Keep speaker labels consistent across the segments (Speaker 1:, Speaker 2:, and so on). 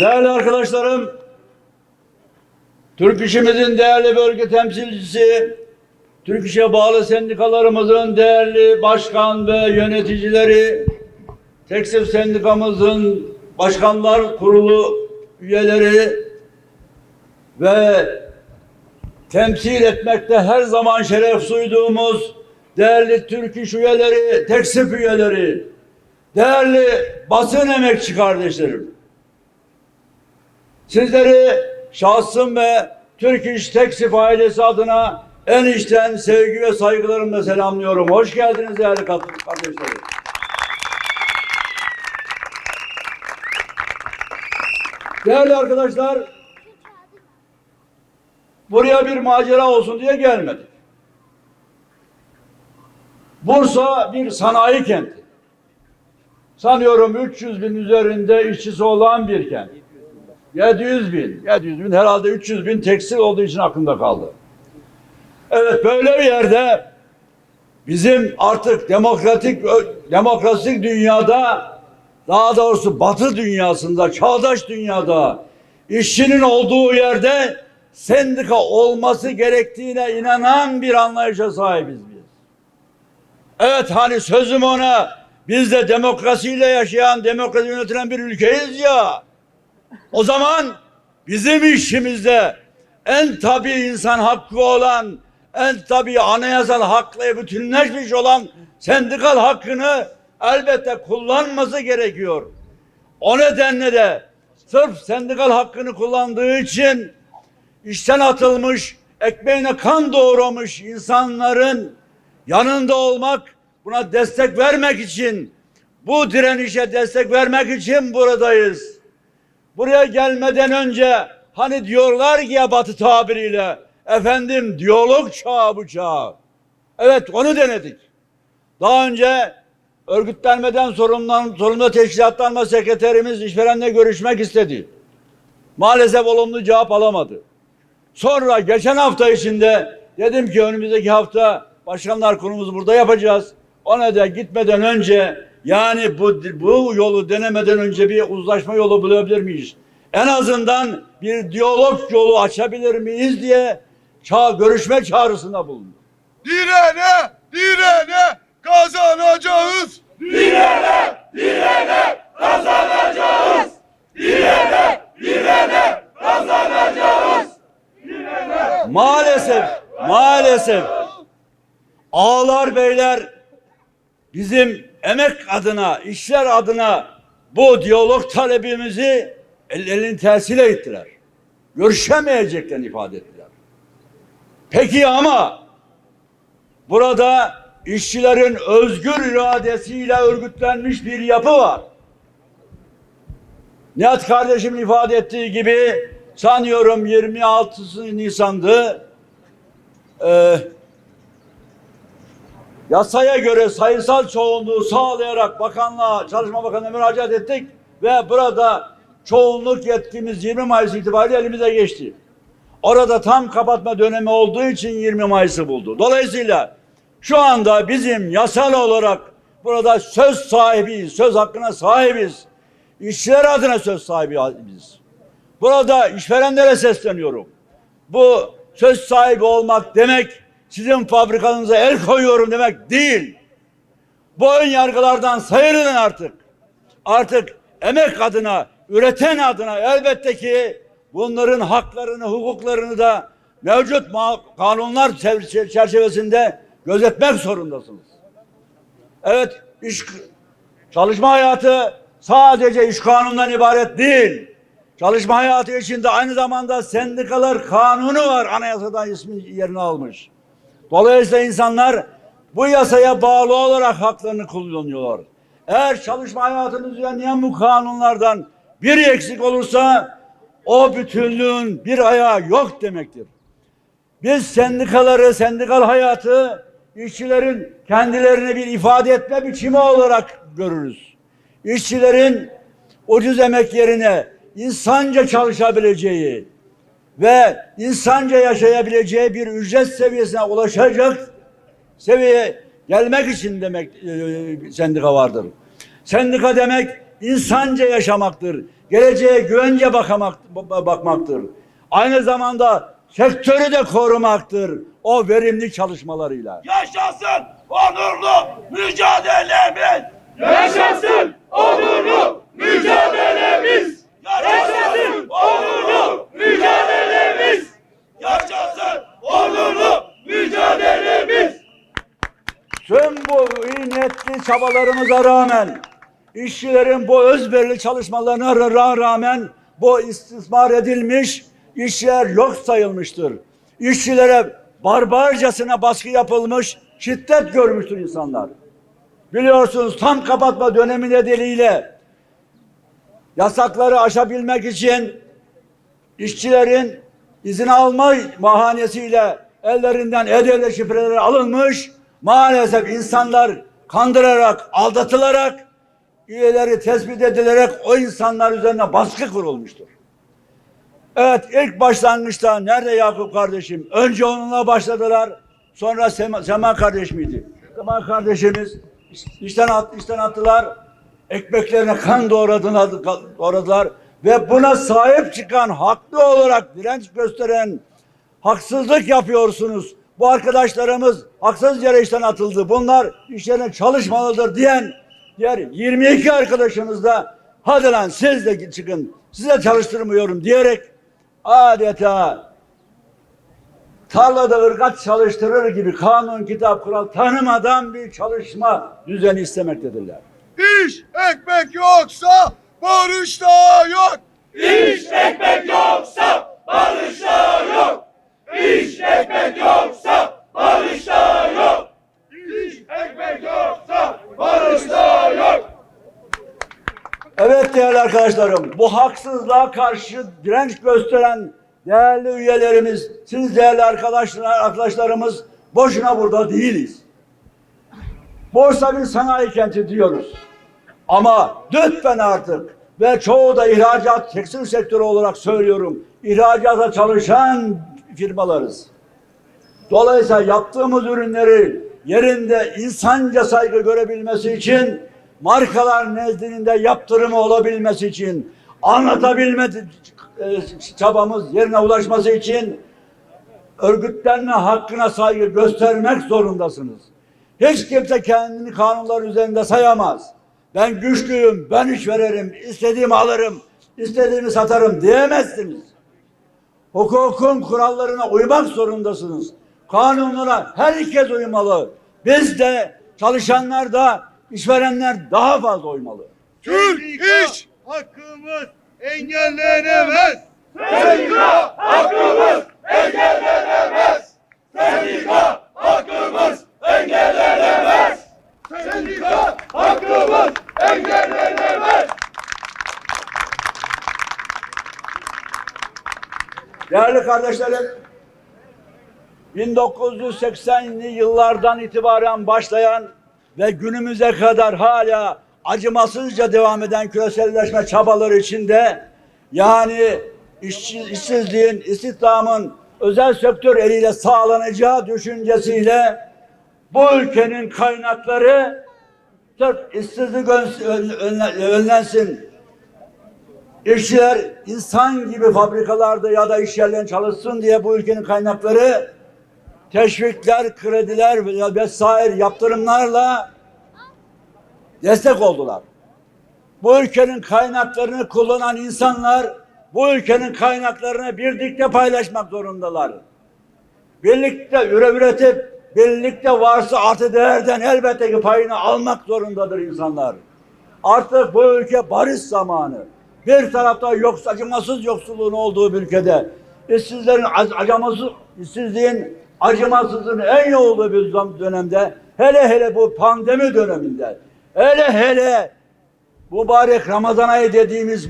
Speaker 1: Değerli arkadaşlarım, Türk İşimizin değerli bölge temsilcisi, Türk İş'e bağlı sendikalarımızın değerli başkan ve yöneticileri, Tekstil Sendikamızın başkanlar kurulu üyeleri ve temsil etmekte her zaman şeref duyduğumuz değerli Türk İş üyeleri, Teksif üyeleri, değerli basın emekçi kardeşlerim. Sizleri şahsım ve Türk İş Teksif ailesi adına en içten sevgi ve saygılarımla selamlıyorum. Hoş geldiniz değerli kardeşlerim. Değerli arkadaşlar, buraya bir macera olsun diye gelmedik. Bursa bir sanayi kenti. Sanıyorum 300 bin üzerinde işçisi olan bir kent. 700 bin. 700 bin herhalde 300 bin tekstil olduğu için aklımda kaldı. Evet böyle bir yerde bizim artık demokratik demokratik dünyada daha doğrusu batı dünyasında çağdaş dünyada işçinin olduğu yerde sendika olması gerektiğine inanan bir anlayışa sahibiz biz. Evet hani sözüm ona biz de demokrasiyle yaşayan, demokrasi yönetilen bir ülkeyiz ya. O zaman bizim işimizde en tabi insan hakkı olan, en tabi anayasal hakla bütünleşmiş olan sendikal hakkını elbette kullanması gerekiyor. O nedenle de sırf sendikal hakkını kullandığı için işten atılmış, ekmeğine kan doğramış insanların yanında olmak, buna destek vermek için, bu direnişe destek vermek için buradayız. Buraya gelmeden önce hani diyorlar ki ya batı tabiriyle efendim diyalog çağı bu çağ. Evet onu denedik. Daha önce örgütlenmeden sorumlu, sorumlu teşkilatlanma sekreterimiz işverenle görüşmek istedi. Maalesef olumlu cevap alamadı. Sonra geçen hafta içinde dedim ki önümüzdeki hafta başkanlar kurulumuzu burada yapacağız. Ona da gitmeden önce yani bu, bu yolu denemeden önce bir uzlaşma yolu bulabilir miyiz? En azından bir diyalog yolu açabilir miyiz diye ça görüşme çağrısında bulundu.
Speaker 2: Direne, direne kazanacağız.
Speaker 1: Maalesef, maalesef ağalar beyler bizim emek adına, işler adına bu diyalog talebimizi ellerinin tersiyle ettiler. Görüşemeyeceklerini ifade ettiler. Peki ama burada işçilerin özgür iradesiyle örgütlenmiş bir yapı var. Nihat kardeşim ifade ettiği gibi sanıyorum 26 Nisan'dı. Ee, yasaya göre sayısal çoğunluğu sağlayarak bakanlığa, Çalışma Bakanı'na müracaat ettik ve burada çoğunluk yetkimiz 20 Mayıs itibariyle elimize geçti. Orada tam kapatma dönemi olduğu için 20 Mayıs'ı buldu. Dolayısıyla şu anda bizim yasal olarak burada söz sahibiyiz, söz hakkına sahibiz. İşçiler adına söz sahibiyiz. Burada işverenlere sesleniyorum. Bu söz sahibi olmak demek sizin fabrikanıza el koyuyorum demek değil. Bu ön yargılardan sıyrılın artık. Artık emek adına, üreten adına elbette ki bunların haklarını, hukuklarını da mevcut kanunlar çer- çerçevesinde gözetmek zorundasınız. Evet, iş çalışma hayatı sadece iş kanunundan ibaret değil. Çalışma hayatı içinde aynı zamanda sendikalar kanunu var. Anayasada ismi yerini almış. Dolayısıyla insanlar bu yasaya bağlı olarak haklarını kullanıyorlar. Eğer çalışma hayatını düzenleyen bu kanunlardan biri eksik olursa o bütünlüğün bir ayağı yok demektir. Biz sendikaları, sendikal hayatı işçilerin kendilerini bir ifade etme biçimi olarak görürüz. İşçilerin ucuz emek yerine insanca çalışabileceği ve insanca yaşayabileceği bir ücret seviyesine ulaşacak seviyeye gelmek için demek e, sendika vardır. Sendika demek insanca yaşamaktır. Geleceğe güvence bakamak, ba- bakmaktır. Aynı zamanda sektörü de korumaktır. O verimli çalışmalarıyla.
Speaker 3: Yaşasın onurlu mücadelemiz. Yaşasın onurlu mücadelemiz. Yaşasın onurlu mücadelemiz. Yaşasın onurlu mücadelemiz.
Speaker 1: Tüm bu iyi niyetli çabalarımıza rağmen, işçilerin bu özverili çalışmalarına ra- rağmen bu istismar edilmiş, işçiler yok sayılmıştır. İşçilere barbarcasına baskı yapılmış, şiddet görmüştür insanlar. Biliyorsunuz tam kapatma dönemi nedeniyle yasakları aşabilmek için işçilerin izin alma bahanesiyle ellerinden EDL şifreleri alınmış. Maalesef insanlar kandırarak, aldatılarak üyeleri tespit edilerek o insanlar üzerine baskı kurulmuştur. Evet ilk başlangıçta nerede Yakup kardeşim? Önce onunla başladılar. Sonra Sema, Sema kardeş miydi? Sema kardeşimiz iş- işten, at, işten attılar. Ekmeklerine kan doğradılar, doğradılar. Ve buna sahip çıkan, haklı olarak direnç gösteren haksızlık yapıyorsunuz. Bu arkadaşlarımız haksız yere işten atıldı. Bunlar işlerine çalışmalıdır diyen diğer 22 arkadaşımız da hadi lan siz de çıkın size çalıştırmıyorum diyerek adeta tarlada ırgat çalıştırır gibi kanun, kitap, kural tanımadan bir çalışma düzeni istemektedirler.
Speaker 2: İş ekmek yoksa barış da yok.
Speaker 3: İş ekmek yoksa barış da yok. İş ekmek yoksa barış da yok. İş ekmek yoksa barış da.
Speaker 1: Evet değerli arkadaşlarım, bu haksızlığa karşı direnç gösteren değerli üyelerimiz, siz değerli arkadaşlar, arkadaşlarımız boşuna burada değiliz. Borsa bir sanayi kenti diyoruz. Ama lütfen artık ve çoğu da ihracat tekstil sektörü olarak söylüyorum. İhracata çalışan firmalarız. Dolayısıyla yaptığımız ürünleri yerinde insanca saygı görebilmesi için markalar nezdinde yaptırımı olabilmesi için anlatabilme e, çabamız yerine ulaşması için örgütlenme hakkına saygı göstermek zorundasınız. Hiç kimse kendini kanunlar üzerinde sayamaz. Ben güçlüyüm, ben iş veririm, istediğimi alırım, istediğimi satarım diyemezsiniz. Hukukun kurallarına uymak zorundasınız. Kanunlara herkes uymalı. Biz de çalışanlar da işverenler daha fazla uymalı.
Speaker 2: Türk iş hakkımız engellenemez.
Speaker 3: Sendika hakkımız engellenemez. Sendika hakkımız engellenemez. Sendika hakkımız engellenemez.
Speaker 1: Değerli kardeşlerim, 1980'li yıllardan itibaren başlayan ve günümüze kadar hala acımasızca devam eden küreselleşme çabaları içinde yani işçi, işsizliğin, istihdamın özel sektör eliyle sağlanacağı düşüncesiyle bu ülkenin kaynakları sırf işsizlik ön- ön- önle- önlensin, İşçiler insan gibi fabrikalarda ya da iş yerlerinde çalışsın diye bu ülkenin kaynakları teşvikler, krediler ve vesaire yaptırımlarla destek oldular. Bu ülkenin kaynaklarını kullanan insanlar bu ülkenin kaynaklarını birlikte paylaşmak zorundalar. Birlikte üre üretip birlikte varsa artı değerden elbette ki payını almak zorundadır insanlar. Artık bu ülke barış zamanı. Bir tarafta yoks, acımasız yoksulluğun olduğu bir ülkede, işsizlerin ac- acımasız, işsizliğin acımasızlığın en yoğun olduğu bir dönemde, hele hele bu pandemi döneminde, hele hele mübarek Ramazan ayı dediğimiz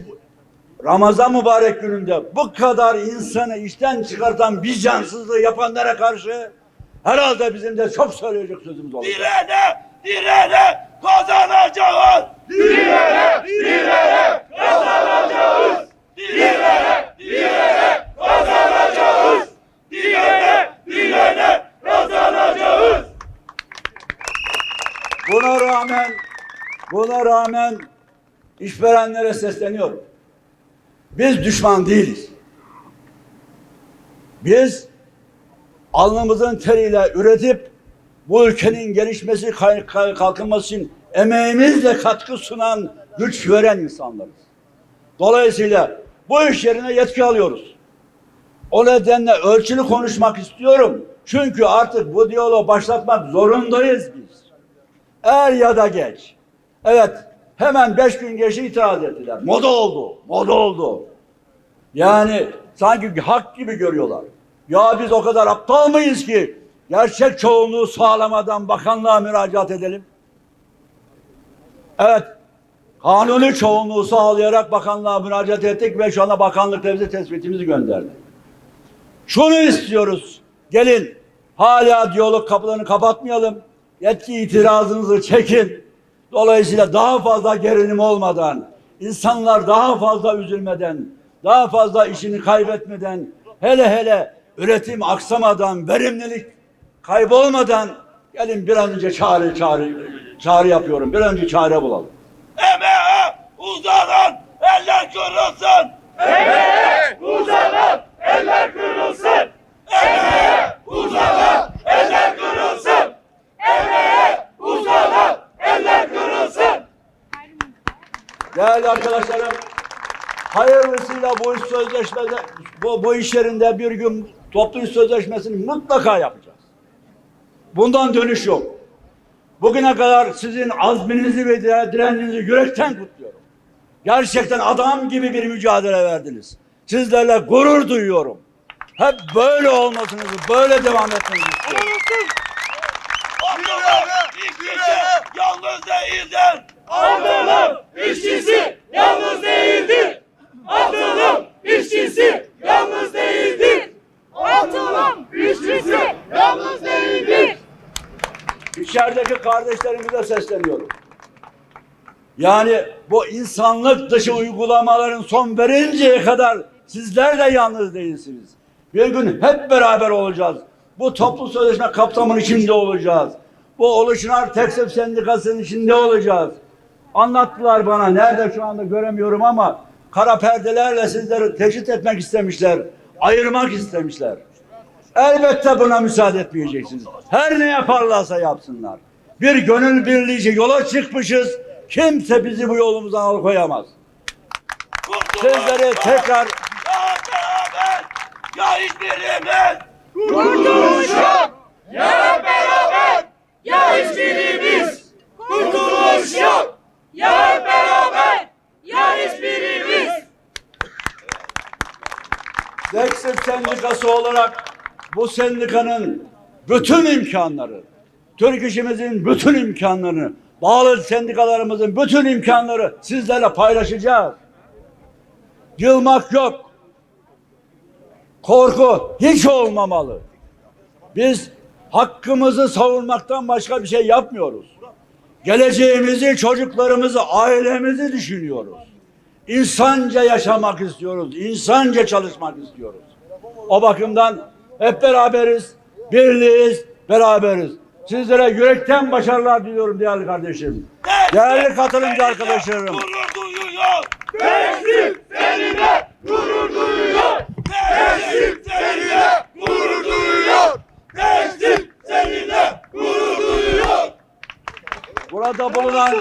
Speaker 1: Ramazan mübarek gününde bu kadar insanı işten çıkartan bir cansızlığı yapanlara karşı herhalde bizim de çok söyleyecek sözümüz olacak.
Speaker 3: Direne, direne kazanacağız. Direne, direne kazanacağız. diyene, diyene kazanacağız. Diyene, diyene kazanacağız.
Speaker 1: Buna rağmen buna rağmen işverenlere sesleniyorum. Biz düşman değiliz. Biz alnımızın teriyle üretip bu ülkenin gelişmesi, kalkınması için emeğimizle katkı sunan, güç veren insanlarız. Dolayısıyla bu iş yerine yetki alıyoruz. O nedenle ölçülü konuşmak istiyorum. Çünkü artık bu diyaloğu başlatmak zorundayız biz. Er ya da geç. Evet, hemen beş gün geçti itiraz ettiler. Moda oldu, moda oldu. Yani sanki hak gibi görüyorlar. Ya biz o kadar aptal mıyız ki gerçek çoğunluğu sağlamadan bakanlığa müracaat edelim? Evet, kanuni çoğunluğu sağlayarak bakanlığa müracaat ettik ve şu anda bakanlık da bize tespitimizi gönderdi. Şunu istiyoruz. Gelin hala diyalog kapılarını kapatmayalım. Yetki itirazınızı çekin. Dolayısıyla daha fazla gerilim olmadan, insanlar daha fazla üzülmeden, daha fazla işini kaybetmeden, hele hele üretim aksamadan, verimlilik kaybolmadan gelin bir an önce çağrı çağrı çağrı yapıyorum. Bir an önce çare bulalım.
Speaker 3: Emeğe uzanan eller kırılsın. Emeğe uzanan eller kırılsın. Emeğe uzanan eller kırılsın. Emeğe uzanan eller kırılsın.
Speaker 1: Değerli arkadaşlarım, hayırlısıyla bu iş sözleşmesi, bu, bu iş yerinde bir gün toplu iş sözleşmesini mutlaka yapacağız. Bundan dönüş yok. Bugüne kadar sizin azminizi ve dire- direncinizi yürekten kutluyorum. Gerçekten adam gibi bir mücadele verdiniz. Sizlerle gurur duyuyorum. Hep böyle olmasınızı, böyle devam etmenizi istiyorum.
Speaker 3: Yalnız değildir. Abdullah işçisi yalnız değildir. Abdullah işçisi yalnız değildir.
Speaker 4: Abdullah işçisi yalnız değildir.
Speaker 1: İçerideki kardeşlerimize sesleniyorum. Yani bu insanlık dışı uygulamaların son verinceye kadar sizler de yalnız değilsiniz. Bir gün hep beraber olacağız. Bu toplu sözleşme kapsamının içinde olacağız. Bu Oluşunar Tekstil Sendikası'nın içinde olacağız. Anlattılar bana. Nerede şu anda göremiyorum ama kara perdelerle sizleri teşhis etmek istemişler. Ayırmak istemişler. Elbette buna müsaade etmeyeceksiniz. Her ne yaparlarsa yapsınlar. Bir gönül birliğice yola çıkmışız. Kimse bizi bu yolumuzdan alıkoyamaz. Sizleri tekrar
Speaker 3: Ya beraber ya hiçbirimiz.
Speaker 4: Kurtuluş yok.
Speaker 3: Ya beraber
Speaker 4: Ya hiçbirimiz.
Speaker 3: kurtuluş yok.
Speaker 4: Ya hep beraber. Ya hiçbirimiz.
Speaker 1: Tekstil Sendikası olarak bu sendikanın bütün imkanları, Türk işimizin bütün imkanlarını, bağlı sendikalarımızın bütün imkanları sizlerle paylaşacağız. Yılmak yok. Korku hiç olmamalı. Biz hakkımızı savunmaktan başka bir şey yapmıyoruz. Geleceğimizi, çocuklarımızı, ailemizi düşünüyoruz. İnsanca yaşamak istiyoruz. insanca çalışmak istiyoruz. O bakımdan hep beraberiz, birliğiz, beraberiz. Sizlere yürekten başarılar diliyorum değerli kardeşim. Değerli katılımcı arkadaşlarım.
Speaker 3: Gurur duyuyor. Gençlik seninle gurur duyuyor. Gençlik seninle gurur duyuyor. Gençlik seninle gurur duyuyor.
Speaker 1: Burada bulunan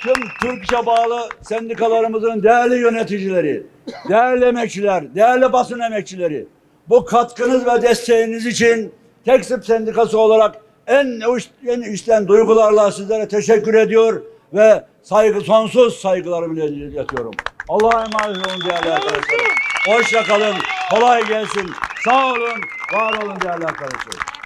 Speaker 1: tüm Türk İş'e bağlı sendikalarımızın değerli yöneticileri, değerli emekçiler, değerli basın emekçileri bu katkınız ve desteğiniz için Teksip Sendikası olarak en uç, en içten duygularla sizlere teşekkür ediyor ve saygı sonsuz saygılarımı iletiyorum. Allah'a emanet olun değerli arkadaşlar. Hoşça kalın, kolay gelsin. Sağ olun, var olun değerli arkadaşlar.